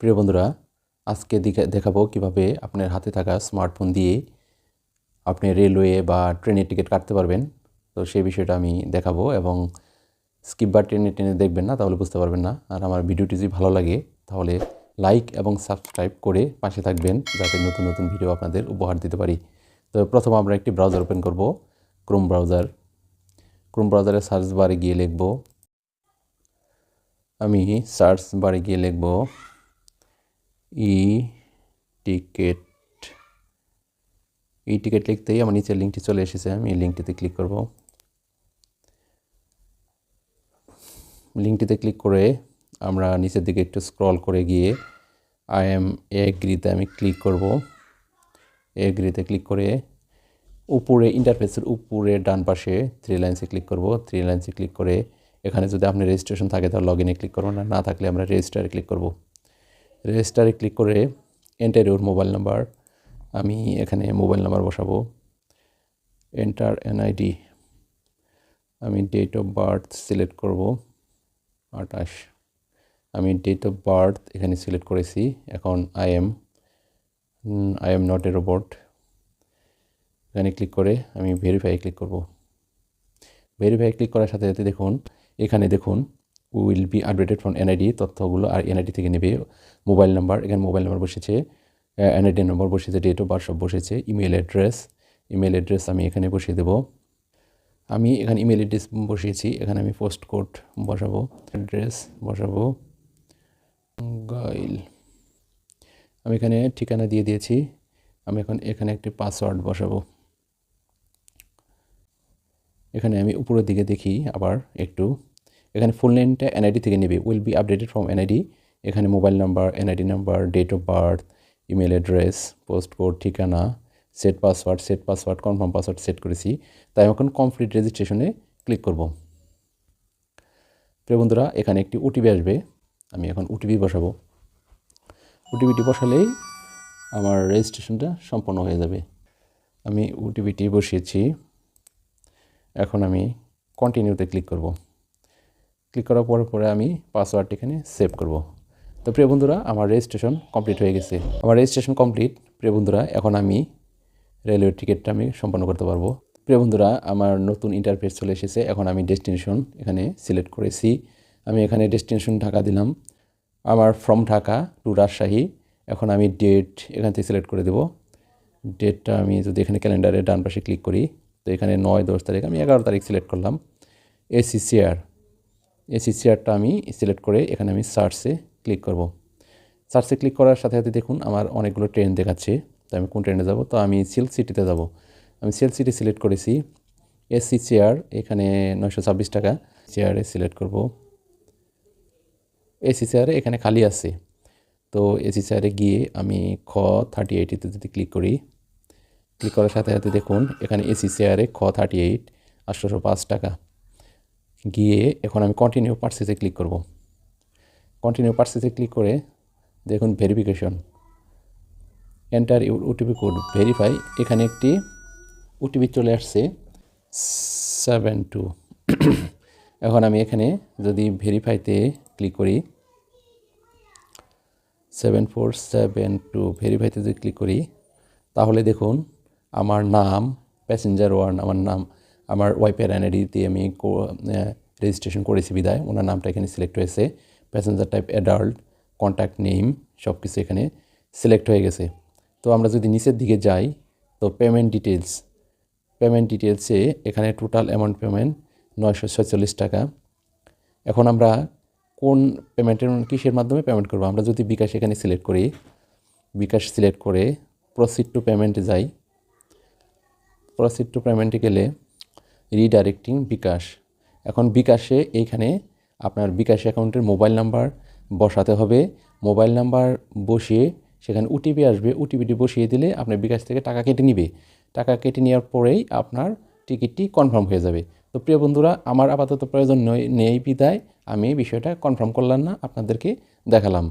প্রিয় বন্ধুরা, আজকে দেখাবো কীভাবে আপনার হাতে থাকা স্মার্টফোন দিয়ে আপনি রেলওয়ে বা ট্রেনের টিকিট কাটতে পারবেন। তো সেই বিষয়টা আমি দেখাবো এবং স্কিপ বা ট্রেনে ট্রেনে দেখবেন না, তাহলে বুঝতে পারবেন না। আর আমার ভিডিওটি যদি ভালো লাগে, তাহলে লাইক এবং সাবস্ক্রাইব করে পাশে থাকবেন, যাতে নতুন নতুন ভিডিও আপনাদের উপহার দিতে পারি। তো প্রথমে আমরা একটি ব্রাউজার ওপেন করব ক্রোম ব্রাউজার ক্রোম ব্রাউজারে সার্চ বারে গিয়ে লিখব। আমি সার্চ বারে গিয়ে লিখব ই টিকেট ই টিকিট লিখতেই আমার নিচের লিঙ্কটি চলে এসেছে। আমি এই লিঙ্কটিতে ক্লিক করব। লিঙ্কটিতে ক্লিক করে আমরা নিচের দিকে একটু স্ক্রল করে গিয়ে আই এম এগ্রিতে আমি ক্লিক করব। এগ্রিতে ক্লিক করে উপরে ইন্টারফেসের উপরে ডান পাশে থ্রি লাইন্সে ক্লিক করব। থ্রি লাইন্সে ক্লিক করে এখানে যদি আপনি রেজিস্ট্রেশন থাকে তাহলে লগ ইনে ক্লিক করব না না থাকলে আমরা রেজিস্টারে ক্লিক করব। রেজিস্টারে ক্লিক করে এন্টার ইউর মোবাইল নাম্বার আমি এখানে মোবাইল নাম্বার বসাবো। এন্টার এনআইডি আমি ডেট অফ বার্থ সিলেক্ট করব, আঠাশ। আমি ডেট অফ বার্থ এখানে সিলেক্ট করেছি, এখন I am I am not a robot এখানে ক্লিক করে আমি ভেরিফাই ক্লিক করব। ভেরিফাই ক্লিক করার সাথে সাথে দেখুন, এখানে দেখুন will be updated from NID তথ্যগুলো আর এনআইডি থেকে নেবে মোবাইল নাম্বার এখানে মোবাইল নাম্বার বসেছে এনআইডি নম্বর বসেছে ডেট অফ বার্থ সব বসেছে ইমেল অ্যাড্রেস ইমেল অ্যাড্রেস আমি এখানে বসিয়ে দেবো। আমি এখানে ইমেল অ্যাড্রেস বসিয়েছি, এখানে আমি পোস্ট কোড বসাবো অ্যাড্রেস বসাবো। গাইল আমি এখানে ঠিকানা দিয়ে দিয়েছি, আমি এখন এখানে একটি পাসওয়ার্ড বসাবো। এখানে আমি উপরের দিকে দেখি আবার একটু। এখানে ফুল নেমটা এনআইডি থেকে নেবে। Will be updated from NID এখানে mobile number NID number date of birth email address post code ঠিকানা set password set password confirm password set করেছি। তাই এখন কমপ্লিট রেজিস্ট্রেশনে ক্লিক করব। প্রিয় বন্ধুরা, এখানে একটি ওটিপি আসবে। আমি এখন ওটিপি বসাবো। ওটিপিটি বসালেই আমার রেজিস্ট্রেশনটা সম্পন্ন হয়ে যাবে। আমি ওটিপিটি বসিয়েছি। এখন আমি কন্টিনিউতে ক্লিক করব। ক্লিক করার পর পরে আমি পাসওয়ার্ডটি এখানে সেভ করব। তো প্রিয় বন্ধুরা, আমার রেজিস্ট্রেশন কমপ্লিট হয়ে গেছে। আমার রেজিস্ট্রেশন কমপ্লিট প্রিয় বন্ধুরা, এখন আমি রেলওয়ের টিকিটটা আমি সম্পন্ন করতে পারব। প্রিয় বন্ধুরা, আমার নতুন ইন্টারফেস চলে এসেছে। এখন আমি ডেস্টিনেশন এখানে সিলেক্ট করেছি। আমি এখানে ডেস্টিনেশন ঢাকা দিলাম। আমার ফ্রম ঢাকা টু রাজশাহী। এখন আমি ডেট এখান থেকে সিলেক্ট করে দেব। ডেটটা আমি যদি এখানে ক্যালেন্ডারে ডান পাশে ক্লিক করি, তো এখানে নয় দশ তারিখ, আমি এগারো তারিখ সিলেক্ট করলাম। এসি চেয়ার এসি চেয়ারটা আমি সিলেক্ট করে এখানে আমি সার্চে ক্লিক করব। সার্চে ক্লিক করার সাথে সাথে দেখুন আমার অনেকগুলো ট্রেন দেখাচ্ছে। তো আমি কোন ট্রেনে যাব? তো আমি সিল সিটিতে যাব। আমি সিল সিটি সিলেক্ট করেছি। এসি চেয়ার এখানে নয়শো ছাব্বিশ টাকা। চেয়ারে সিলেক্ট করব। এসি চেয়ারে এখানে খালি আছে। তো এসি চেয়ারে গিয়ে আমি খ থার্টি এইটিতে যদি ক্লিক করি ক্লিক করার সাথে সাথে দেখুন এখানে এসি চেয়ারে খ থার্টি এইট আটশোশো পাঁচ টাকা। গিয়ে এখন আমি কন্টিনিউ পার্সেসে ক্লিক করব। কন্টিনিউ পার্সেসে ক্লিক করে দেখুন verification enter your OTP code verify এখানে একটি ওটিপি চলে আসছে সেভেন টু এখন আমি এখানে যদি ভেরিফাইতে ক্লিক করি সেভেন ফোর সেভেন টু ভেরিফাইতে যদি ক্লিক করি, তাহলে দেখুন আমার নাম প্যাসেঞ্জার ওয়ান আমার নাম আমার ওয়াইফের এনআইডিতে আমি রেজিস্ট্রেশন করেছি বিদায়। ওনার নামটা এখানে সিলেক্ট হয়েছে। Passenger type adult contact name সব কিছু এখানে সিলেক্ট হয়ে গেছে। তো আমরা যদি নিচের দিকে যাই, তো পেমেন্ট ডিটেলস পেমেন্ট ডিটেলসে এখানে টোটাল অ্যামাউন্ট পেমেন্ট নয়শো ছয়চল্লিশ টাকা। এখন আমরা কোন পেমেন্টের কিসের মাধ্যমে পেমেন্ট করব? আমরা যদি বিকাশ এখানে সিলেক্ট করি, বিকাশ সিলেক্ট করে প্রসিড টু পেমেন্টে যাই। প্রসিড টু পেমেন্টে গেলে রিডাইরেক্টিং বিকাশ। এখন বিকাশে এইখানে আপনার বিকাশ অ্যাকাউন্টের মোবাইল নাম্বার বসাতে হবে। মোবাইল নাম্বার বসিয়ে সেখানে ওটিপি আসবে। ওটিপিটি বসিয়ে দিলে আপনার বিকাশ থেকে টাকা কেটে নিবে। টাকা কেটে নেওয়ার পরেই আপনার টিকিটটি কনফার্ম হয়ে যাবে। তো প্রিয় বন্ধুরা, আমার আপাতত প্রয়োজন নেই বিদায়। আমি বিষয়টা কনফার্ম করলাম না, আপনাদেরকে দেখালাম।